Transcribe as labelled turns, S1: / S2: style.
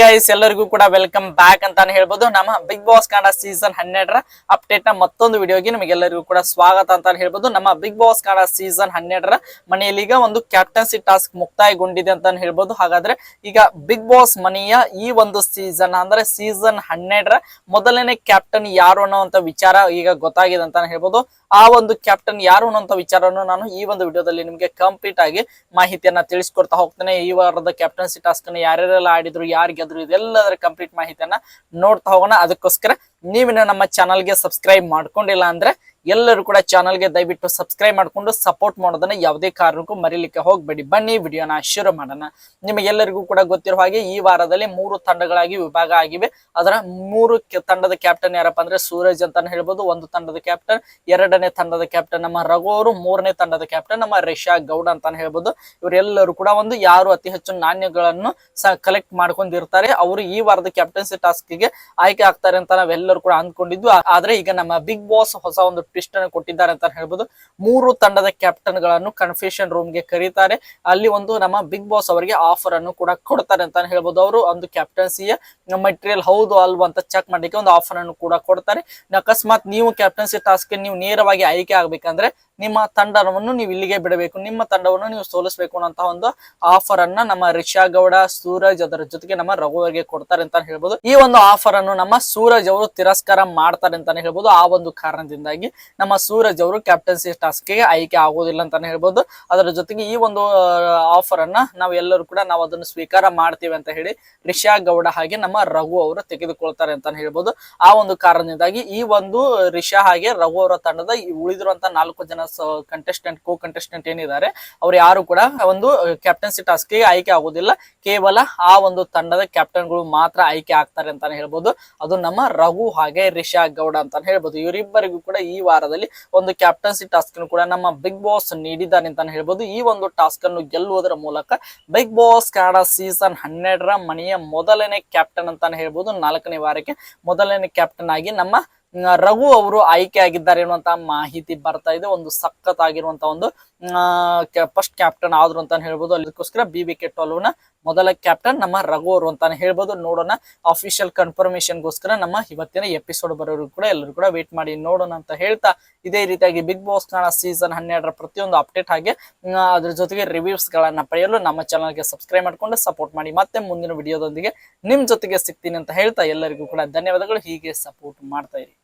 S1: Guys ಎಲ್ಲರಿಗೂ ಕೂಡ welcome back ಅಂತಾನೆ ಹೇಳ್ಬೋದು. ನಮ್ಮ ಬಿಗ್ ಬಾಸ್ ಕನ್ನಡ ಸೀಸನ್ ಹನ್ನೆರಡರ ಅಪ್ಡೇಟ್ನ ಮತ್ತೊಂದು ವಿಡಿಯೋಗೆ ನಿಮಗೆಲ್ಲರಿಗೂ ಕೂಡ ಸ್ವಾಗತ ಅಂತ ಹೇಳ್ಬೋದು. ನಮ್ಮ ಬಿಗ್ ಬಾಸ್ ಕನ್ನಡ ಸೀಸನ್ ಹನ್ನೆರಡರ ಮನೆಯಲ್ಲಿ ಈಗ ಒಂದು ಕ್ಯಾಪ್ಟನ್ಸಿ ಟಾಸ್ಕ್ ಮುಕ್ತಾಯಗೊಂಡಿದೆ ಅಂತ ಹೇಳ್ಬೋದು. ಹಾಗಾದ್ರೆ ಈಗ ಬಿಗ್ ಬಾಸ್ ಮನೆಯ ಈ ಒಂದು ಸೀಸನ್ ಅಂದ್ರೆ ಸೀಸನ್ ಹನ್ನೆರಡರ ಮೊದಲನೇ ಕ್ಯಾಪ್ಟನ್ ಯಾರು ಅನ್ನೋಂತ ವಿಚಾರ ಈಗ ಗೊತ್ತಾಗಿದೆ ಅಂತಾನೆ ಹೇಳ್ಬೋದು. ಆ ಒಂದು ಕ್ಯಾಪ್ಟನ್ ಯಾರು ಅನ್ನೋಂತ ವಿಚಾರವನ್ನು ನಾನು ಈ ಒಂದು ವಿಡಿಯೋದಲ್ಲಿ ನಿಮಗೆ ಕಂಪ್ಲೀಟ್ ಆಗಿ ಮಾಹಿತಿಯನ್ನ ತಿಳಿಸ್ಕೊಡ್ತಾ ಹೋಗ್ತೇನೆ. ಈ ವಾರದ ಕ್ಯಾಪ್ಟನ್ಸಿ ಟಾಸ್ಕ್ ಅನ್ನು ಯಾರ್ಯಾರೆಲ್ಲ ಆಡಿದ್ರು ಯಾರು ಗೆದ್ರು ಇದೆಲ್ಲದರ ಕಂಪ್ಲೀಟ್ ಮಾಹಿತಿಯನ್ನ ನೋಡ್ತಾ ಹೋಗೋಣ. ಅದಕ್ಕೋಸ್ಕರ ನೀವಿನ ನಮ್ಮ ಚಾನಲ್ಗೆ ಸಬ್ಸ್ಕ್ರೈಬ್ ಮಾಡ್ಕೊಂಡಿಲ್ಲ ಅಂದ್ರೆ ಎಲ್ಲರೂ ಕೂಡ ಚಾನಲ್ಗೆ ದಯವಿಟ್ಟು ಸಬ್ಸ್ಕ್ರೈಬ್ ಮಾಡ್ಕೊಂಡು ಸಪೋರ್ಟ್ ಮಾಡೋದನ್ನ ಯಾವುದೇ ಕಾರಣಕ್ಕೂ ಮರಿಲಿಕ್ಕೆ ಹೋಗ್ಬೇಡಿ. ಬನ್ನಿ, ವಿಡಿಯೋನ ಶುರು ಮಾಡೋಣ. ನಿಮಗೆಲ್ಲರಿಗೂ ಕೂಡ ಗೊತ್ತಿರೋ ಹಾಗೆ ಈ ವಾರದಲ್ಲಿ ಮೂರು ತಂಡಗಳಾಗಿ ವಿಭಾಗ ಆಗಿವೆ. ಅದರ ಮೂರು ತಂಡದ ಕ್ಯಾಪ್ಟನ್ ಯಾರಪ್ಪ ಅಂದ್ರೆ ಸೂರಜ್ ಅಂತಾನೆ ಹೇಳ್ಬೋದು. ಒಂದು ತಂಡದ ಕ್ಯಾಪ್ಟನ್ ಎರಡನೇ ತಂಡದ ಕ್ಯಾಪ್ಟನ್ ನಮ್ಮ ರಘು ಅವರು ಮೂರನೇ ತಂಡದ ಕ್ಯಾಪ್ಟನ್ ನಮ್ಮ ರಿಷಾ ಗೌಡ ಅಂತಾನೆ ಹೇಳ್ಬೋದು. ಇವರೆಲ್ಲರೂ ಕೂಡ ಒಂದು ಯಾರು ಅತಿ ಹೆಚ್ಚು ನಾಣ್ಯಗಳನ್ನು ಕಲೆಕ್ಟ್ ಮಾಡ್ಕೊಂಡಿರ್ತಾರೆ, ಅವರು ಈ ವಾರದ ಕ್ಯಾಪ್ಟನ್ಸಿ ಟಾಸ್ಕ್ಗೆ ಆಯ್ಕೆ ಆಗ್ತಾರೆ ಅಂತ ನಾವೆಲ್ಲರೂ ಕೂಡ ಅಂದ್ಕೊಂಡಿದ್ವಿ. ಆದ್ರೆ ಈಗ ನಮ್ಮ ಬಿಗ್ ಬಾಸ್ ಹೊಸ ಒಂದು ಟ್ವಿಸ್ಟ್ ಕೊಟ್ಟಿದ್ದಾರೆ ಅಂತ ಹೇಳ್ಬೋದು. ಮೂರು ತಂಡದ ಕ್ಯಾಪ್ಟನ್ಗಳನ್ನು ಕನ್ಫ್ಯೂಷನ್ ರೂಮ್ಗೆ ಕರೀತಾರೆ. ಅಲ್ಲಿ ಒಂದು ನಮ್ಮ ಬಿಗ್ ಬಾಸ್ ಅವರಿಗೆ ಆಫರ್ ಅನ್ನು ಕೂಡ ಕೊಡ್ತಾರೆ ಅಂತ ಹೇಳ್ಬೋದು. ಅವರು ಒಂದು ಕ್ಯಾಪ್ಟನ್ಸಿಯ ಮೆಟೀರಿಯಲ್ ಹೌದು, ಅಲ್ವಾ ಅಂತ ಚೆಕ್ ಮಾಡಲಿಕ್ಕೆ ಒಂದು ಆಫರ್ ಅನ್ನು ಕೂಡ ಕೊಡ್ತಾರೆ. ಅಕಸ್ಮಾತ್ ನೀವು ಕ್ಯಾಪ್ಟನ್ಸಿ ಟಾಸ್ಕ್ ನೀವು ನೇರವಾಗಿ ಆಯ್ಕೆ ಆಗ್ಬೇಕಂದ್ರೆ ನಿಮ್ಮ ತಂಡವನ್ನು ನೀವು ಇಲ್ಲಿಗೆ ಬಿಡಬೇಕು. ನಿಮ್ಮ ತಂಡವನ್ನು ನೀವು ಸೋಲಿಸಬೇಕು ಅನ್ನೋ ಒಂದು ಆಫರ್ ಅನ್ನ ನಮ್ಮ ರಿಷಾ ಗೌಡ, ಸೂರಜ್ ಅದರ ಜೊತೆಗೆ ನಮ್ಮ ರಘುವರಿಗೆ ಕೊಡ್ತಾರೆ ಅಂತ ಹೇಳ್ಬೋದು. ಈ ಒಂದು ಆಫರ್ ಅನ್ನು ನಮ್ಮ ಸೂರಜ್ ಅವರು ತಿರಸ್ಕಾರ ಮಾಡ್ತಾರೆ ಅಂತಾನೆ ಹೇಳ್ಬೋದು. ಆ ಒಂದು ಕಾರಣದಿಂದಾಗಿ ನಮ್ಮ ಸೂರಜ್ ಅವರು ಕ್ಯಾಪ್ಟನ್ಸಿ ಟಾಸ್ಕ್ಗೆ ಆಯ್ಕೆ ಆಗೋದಿಲ್ಲ ಅಂತಾನೆ ಹೇಳ್ಬೋದು. ಅದರ ಜೊತೆಗೆ ಈ ಒಂದು ಆಫರ್ ಅನ್ನ ನಾವು ಎಲ್ಲರೂ ಕೂಡ ನಾವು ಅದನ್ನು ಸ್ವೀಕಾರ ಮಾಡ್ತೀವಿ ಅಂತ ಹೇಳಿ ರಿಷಾ ಗೌಡ ಹಾಗೆ ನಮ್ಮ ರಘು ಅವರು ತೆಗೆದುಕೊಳ್ತಾರೆ ಅಂತಾನೆ ಹೇಳ್ಬೋದು. ಆ ಒಂದು ಕಾರಣದಿಂದಾಗಿ ಈ ಒಂದು ರಿಷಾ ಹಾಗೆ ರಘು ಅವರ ತಂಡದ ಉಳಿದಿರುವಂತಹ ಉಳಿದಿರುವಂತ ನಾಲ್ಕು ಜನ ಕಂಟೆಸ್ಟೆಂಟ್ ಕೋ ಕಂಟೆಸ್ಟೆಂಟ್ ಏನಿದ್ದಾರೆ, ಅವ್ರು ಯಾರು ಕೂಡ ಒಂದು ಕ್ಯಾಪ್ಟನ್ಸಿ ಟಾಸ್ಕ್ಗೆ ಆಯ್ಕೆ ಆಗೋದಿಲ್ಲ. ಕೇವಲ ಆ ಒಂದು ತಂಡದ ಕ್ಯಾಪ್ಟನ್ಗಳು ಮಾತ್ರ ಆಯ್ಕೆ ಆಗ್ತಾರೆ ಅಂತಾನೆ ಹೇಳ್ಬೋದು. ಅದು ನಮ್ಮ ರಘು ಹಾಗೆ ರಿಷಾ ಗೌಡ ಅಂತಾನೆ ಹೇಳ್ಬೋದು. ಇವರಿಬ್ಬರಿಗೂ ಕೂಡ ಈ ವಾರದಲ್ಲಿ ಒಂದು ಕ್ಯಾಪ್ಟನ್ಸಿ ಟಾಸ್ಕ್ ಅನ್ನು ಕೂಡ ನಮ್ಮ ಬಿಗ್ ಬಾಸ್ ನೀಡಿದ್ದಾರೆ ಅಂತಾನೆ ಹೇಳ್ಬೋದು. ಈ ಒಂದು ಟಾಸ್ಕ್ ಅನ್ನು ಗೆಲ್ಲುವುದರ ಮೂಲಕ ಬಿಗ್ ಬಾಸ್ ಕನ್ನಡ ಸೀಸನ್ ಹನ್ನೆರಡರ ಮನೆಯ ಮೊದಲನೇ ಕ್ಯಾಪ್ಟನ್ ಅಂತಾನೆ ಹೇಳ್ಬೋದು. ನಾಲ್ಕನೇ ವಾರಕ್ಕೆ ಮೊದಲನೇ ಕ್ಯಾಪ್ಟನ್ ಆಗಿ ನಮ್ಮ ರಘು ಅವರು ಆಯ್ಕೆ ಆಗಿದ್ದಾರೆ ಅನ್ನುವಂತ ಮಾಹಿತಿ ಬರ್ತಾ ಇದೆ. ಒಂದು ಸಖತ್ ಆಗಿರುವಂತ ಒಂದು ಫಸ್ಟ್ ಕ್ಯಾಪ್ಟನ್ ಆದ್ರು ಅಂತಾನೆ ಹೇಳ್ಬೋದು. ಅದಕ್ಕೋಸ್ಕರ ಬಿ ಕೆ ನ ಮೊದಲ ಕ್ಯಾಪ್ಟನ್ ನಮ್ಮ ರಘು ಅವರು ಅಂತಾನೆ ಹೇಳ್ಬೋದು. ನೋಡೋಣ ಅಫಿಷಿಯಲ್ ಕನ್ಫರ್ಮೇಶನ್ಗೋಸ್ಕರ ನಮ್ಮ ಇವತ್ತಿನ ಎಪಿಸೋಡ್ ಬರೋರು ಕೂಡ ಎಲ್ಲರೂ ಕೂಡ ವೇಟ್ ಮಾಡಿ ನೋಡೋಣ ಅಂತ ಹೇಳ್ತಾ ಇದೇ ರೀತಿಯಾಗಿ ಬಿಗ್ ಬಾಸ್ ಕನ್ನಡ ಸೀಸನ್ ಹನ್ನೆರಡರ ಪ್ರತಿಯೊಂದು ಅಪ್ಡೇಟ್ ಹಾಗೆ ಅದ್ರ ಜೊತೆಗೆ ರಿವ್ಯೂಸ್ ಗಳನ್ನ ಪಡೆಯಲು ನಮ್ಮ ಚಾನಲ್ಗೆ ಸಬ್ಸ್ಕ್ರೈಬ್ ಮಾಡ್ಕೊಂಡು ಸಪೋರ್ಟ್ ಮಾಡಿ. ಮತ್ತೆ ಮುಂದಿನ ವಿಡಿಯೋದೊಂದಿಗೆ ನಿಮ್ ಜೊತೆಗೆ ಸಿಗ್ತೀನಿ ಅಂತ ಹೇಳ್ತಾ ಎಲ್ಲರಿಗೂ ಕೂಡ ಧನ್ಯವಾದಗಳು. ಹೀಗೆ ಸಪೋರ್ಟ್ ಮಾಡ್ತಾ ಇರಿ.